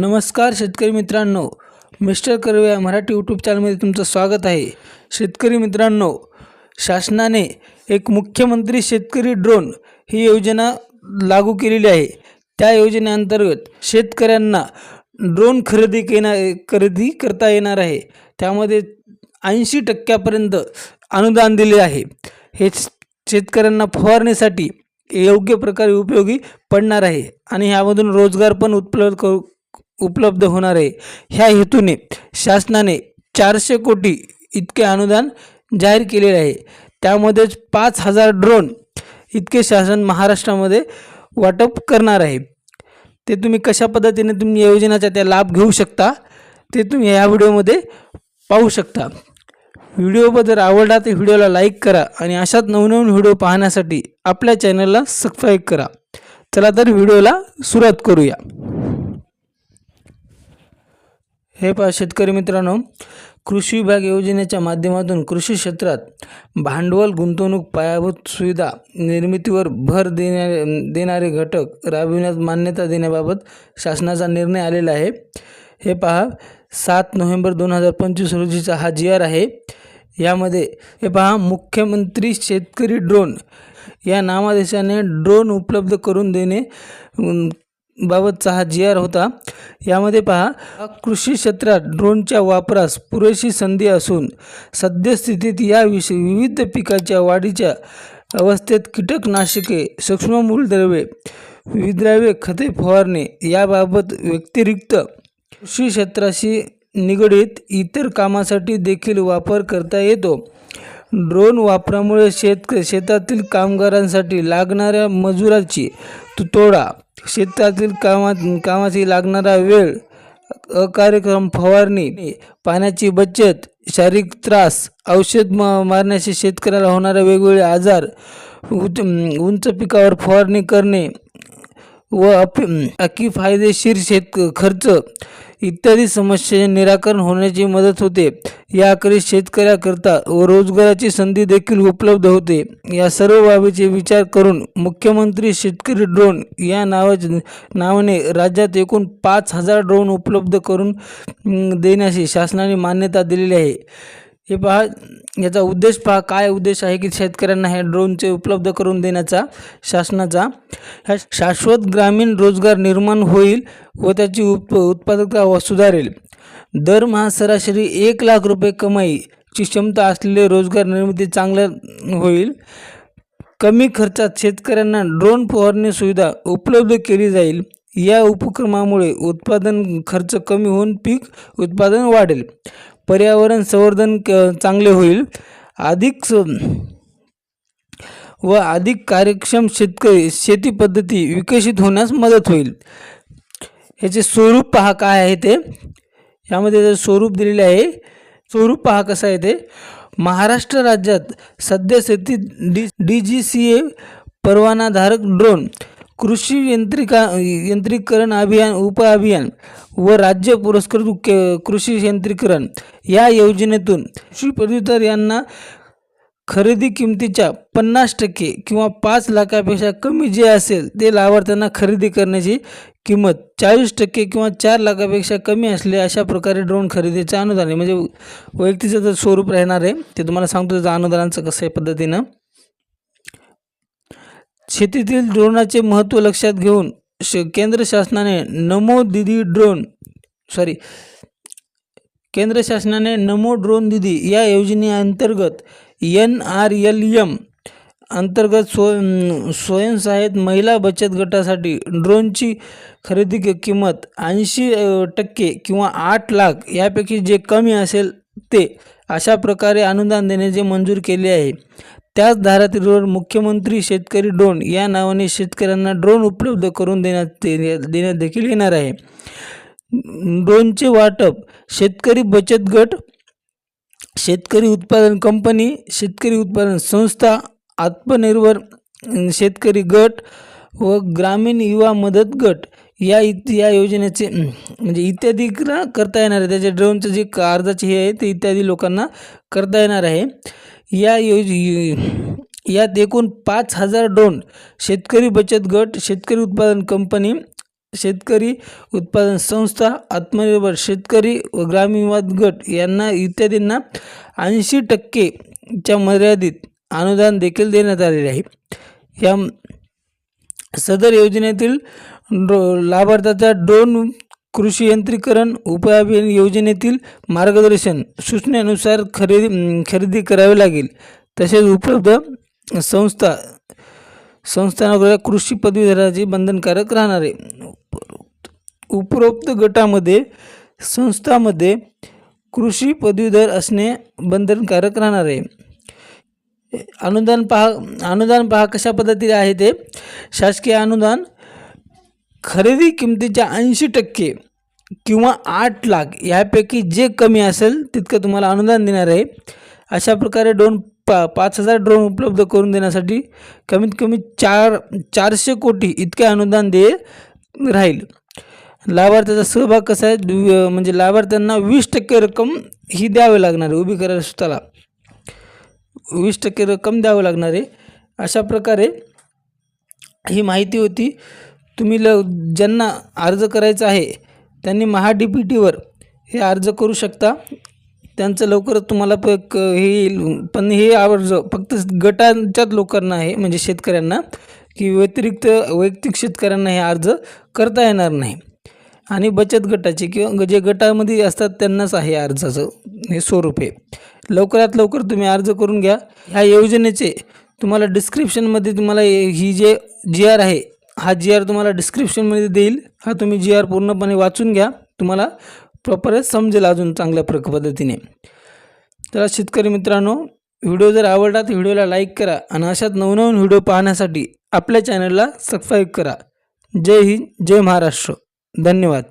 नमस्कार शेतकरी मित्रांनो. मिस्टर कर्वे या मराठी यूट्यूब चॅनलमध्ये तुमचं स्वागत आहे. शेतकरी मित्रांनो शासनाने एक मुख्यमंत्री शेतकरी ड्रोन ही योजना लागू केलेली आहे. त्या योजनेअंतर्गत शेतकऱ्यांना ड्रोन खरेदी केना खरेदी करता येणार आहे. त्यामध्ये ऐंशी टक्क्यापर्यंत अनुदान दिले आहे. हे शेतकऱ्यांना फवारणीसाठी योग्य प्रकारे उपयोगी पडणार आहे आणि ह्यामधून रोजगार पण उपलब्ध करू उपलब्ध होणार आहे. ह्या हेतूने शासनाने चारशे कोटी इतके अनुदान जाहीर केलेले आहे. त्यामध्येच पाच हजार ड्रोन इतके शासन महाराष्ट्रामध्ये वाटप करणार आहे. ते तुम्ही कशा पद्धतीने तुम्ही योजनाचा त्या लाभ घेऊ शकता ते तुम्ही या व्हिडिओमध्ये पाहू शकता. व्हिडिओ जर आवडला तर व्हिडिओला लाईक करा आणि अशाच नवनवीन व्हिडिओ पाहण्यासाठी आपल्या चॅनलला सबस्क्राईब करा. चला तर व्हिडिओला सुरुवात करूया. हे पहा शेतकरी मित्रांनो कृषी विभाग योजनेच्या माध्यमातून कृषी क्षेत्रात भांडवल गुंतवणूक पायाभूत सुविधा निर्मितीवर भर देणारे देणारे घटक राबविण्यास मान्यता देण्याबाबत शासनाचा निर्णय आलेला आहे. हे पहा सात नोव्हेंबर दोन हजार पंचवीस रोजीचा हा जी आर आहे. यामध्ये हे पहा मुख्यमंत्री शेतकरी ड्रोन या नामादेशाने ड्रोन उपलब्ध करून देणे बाबतचा हा जी आर होता. यामध्ये पहा कृषी क्षेत्रात ड्रोनच्या वापरास पुरेशी संधी असून सद्यस्थितीत या विष विविध पिकाच्या वाढीच्या अवस्थेत कीटकनाशके सूक्ष्म मूलद्रव्ये विद्राव्य खते फवारणे याबाबत व्यतिरिक्त कृषी क्षेत्राशी निगडीत इतर कामासाठी देखील वापर करता येतो. ड्रोन वापरामुळे शेत शेतातील कामगारांसाठी लागणाऱ्या मजुराची तुतोडा शेतातील कामात कामाची लागणारा वेळ अकार्यक्रम फवारणी पाण्याची बचत शारीरिक त्रास औषध म मारण्याचे शेतकऱ्याला होणारे वेगवेगळे आजार उंच पिकावर फवारणी करणे व अपि फायदेशीर शेत खर्च इत्यादी समस्येचे निराकरण होण्याची मदत होते. याकडे शेतकऱ्याकरता व रोजगाराची संधी देखील उपलब्ध होते. या सर्व बाबीचे विचार करून मुख्यमंत्री शेतकरी ड्रोन या नावाचे नावाने राज्यात एकूण पाच हजार ड्रोन उपलब्ध करून देण्याची शासनाने मान्यता दिलेली आहे. हे पहा याचा उद्देश पहा काय उद्देश आहे की शेतकऱ्यांना हे ड्रोनचे उपलब्ध करून देण्याचा शासनाचा? ह्या शाश्वत ग्रामीण रोजगार निर्माण होईल व त्याची उप उत्पादकता व सुधारेल. दरमहा सरासरी एक लाख रुपये कमाईची क्षमता असलेले रोजगार निर्मिती चांगल्या होईल. कमी खर्चात शेतकऱ्यांना ड्रोन फवारणी सुविधा उपलब्ध केली जाईल. या उपक्रमामुळे उत्पादन खर्च कमी होऊन पीक उत्पादन वाढेल. पर्यावरण संवर्धन क- चांगले होईल. अधिक स व अधिक कार्यक्षम शेतकरी शेती पद्धती विकसित होण्यास मदत होईल. ह्याचे स्वरूप पहा काय आहे ते. यामध्ये जे स्वरूप दिलेले आहे स्वरूप पहा कसं आहे ते. महाराष्ट्र राज्यात सध्या शेती D D G C A परवानाधारक ड्रोन कृषी यंत्रिका यंत्रीकरण अभियान उपअभियान व राज्य पुरस्कृत कृषी यंत्रीकरण या योजनेतून कृषी पदवीधर यांना खरेदी किमतीच्या पन्नास टक्के किंवा पाच लाखापेक्षा कमी जे असेल ते लाभार्थ्यांना खरेदी करण्याची किंमत चाळीस टक्के किंवा चार लाखापेक्षा कमी असले अशा प्रकारे ड्रोन खरेदीचं अनुदान आहे. म्हणजे वैयक्तिकचं जर स्वरूप राहणार आहे ते तुम्हाला सांगतो त्याचं अनुदानाचं कसं आहे पद्धतीनं. शेतीतील ड्रोनाचे महत्त्व लक्षात घेऊन श केंद्र शासनाने नमो दिदी ड्रोन सॉरी केंद्र शासनाने नमो ड्रोन दिदी या योजनेअंतर्गत एन आर एल एम अंतर्गत स्व स्वयंसहाय्यित महिला बचत गटासाठी ड्रोनची खरेदी किंमत ऐंशी टक्के किंवा आठ लाख यापैकी जे कमी असेल ते अशा प्रकारे अनुदान देण्याचे मंजूर केले आहे. त्याच धारातीवर मुख्यमंत्री शेतकरी ड्रोन या नावाने शेतकऱ्यांना ड्रोन उपलब्ध करून देण्यात देण्यात देखील येणार आहे. ड्रोनचे वाटप शेतकरी बचत गट शेतकरी उत्पादन कंपनी शेतकरी उत्पादन संस्था आत्मनिर्भर शेतकरी गट व ग्रामीण युवा मदत गट या इत या योजनेचे म्हणजे इत्यादी करता येणार आहे. त्याच्या ड्रोनचं जे अर्जाचे हे आहे ते इत्यादी लोकांना करता येणार आहे. या योज यात एकूण पाच हजार डोन शेतकरी बचत गट शेतकरी उत्पादन कंपनी शेतकरी उत्पादन संस्था आत्मनिर्भर शेतकरी व ग्रामीणवाद गट यांना इत्यादींना ऐंशी टक्केच्या मर्यादित अनुदान देखील देण्यात आलेले आहे. या सदर योजनेतील ड्रो लाभार्थ्याचा ड्रोन कृषी यंत्रीकरण उपायभियान योजनेतील मार्गदर्शन सूचनेनुसार खरेदी खरेदी करावी लागेल. तसेच उपलब्ध संस्था संस्थानाकडे कृषी पदवीधराचे बंधनकारक राहणार. आहे उपरोक्त गटामध्ये संस्थामध्ये कृषी पदवीधर असणे बंधनकारक राहणार. आहे अनुदान पहा अनुदान पहा कशा पद्धतीने आहे ते. शासकीय अनुदान खरेदी किमतीच्या ऐंशी टक्के किंवा आठ लाख यापैकी जे कमी असेल तितकं तुम्हाला अनुदान देणार आहे. अशा प्रकारे ड्रोन पा पाच हजार ड्रोन उपलब्ध करून देण्यासाठी कमीत कमी चार चारशे कोटी इतके अनुदान दे राहील. लाभार्थ्याचा सहभाग कसा आहे? दु- म्हणजे लाभार्थ्यांना वीस टक्के रक्कम ही द्यावी लागणार आहे उभी करायला स्वतःला. वीस टक्के रक्कम द्यावं लागणार आहे. अशा प्रकारे ही माहिती होती. तुम्ही ल ज्यांना अर्ज करायचा आहे त्यांनी महा डी पी टीवर हे अर्ज करू शकता. त्यांचं लवकरच तुम्हाला प क हे येईल. पण हे अर्ज फक्त गटांच्याच लोकांना आहे म्हणजे शेतकऱ्यांना की व्यतिरिक्त वैयक्तिक शेतकऱ्यांना हे अर्ज करता येणार नाही. आणि बचत गटाचे किंवा जे गटामध्ये असतात त्यांनाच आहे अर्जाचं हे स्वरूप आहे. लवकरात लवकर तुम्ही अर्ज करून घ्या. ह्या योजनेचे तुम्हाला डिस्क्रिप्शनमध्ये तुम्हाला ही जे जी आर आहे हा जी आर तुम्हाला डिस्क्रिप्शनमध्ये देईल. हा तुम्ही जी आर पूर्णपणे वाचून घ्या. तुम्हाला प्रॉपरच समजेल अजून चांगल्या प्रक पद्धतीने. तर शेतकरी मित्रांनो व्हिडिओ जर आवडला तर व्हिडिओला लाईक करा आणि अशाच नवनवीन व्हिडिओ पाहण्यासाठी आपल्या चॅनलला सबस्क्राईब करा. जय हिंद जय महाराष्ट्र. धन्यवाद.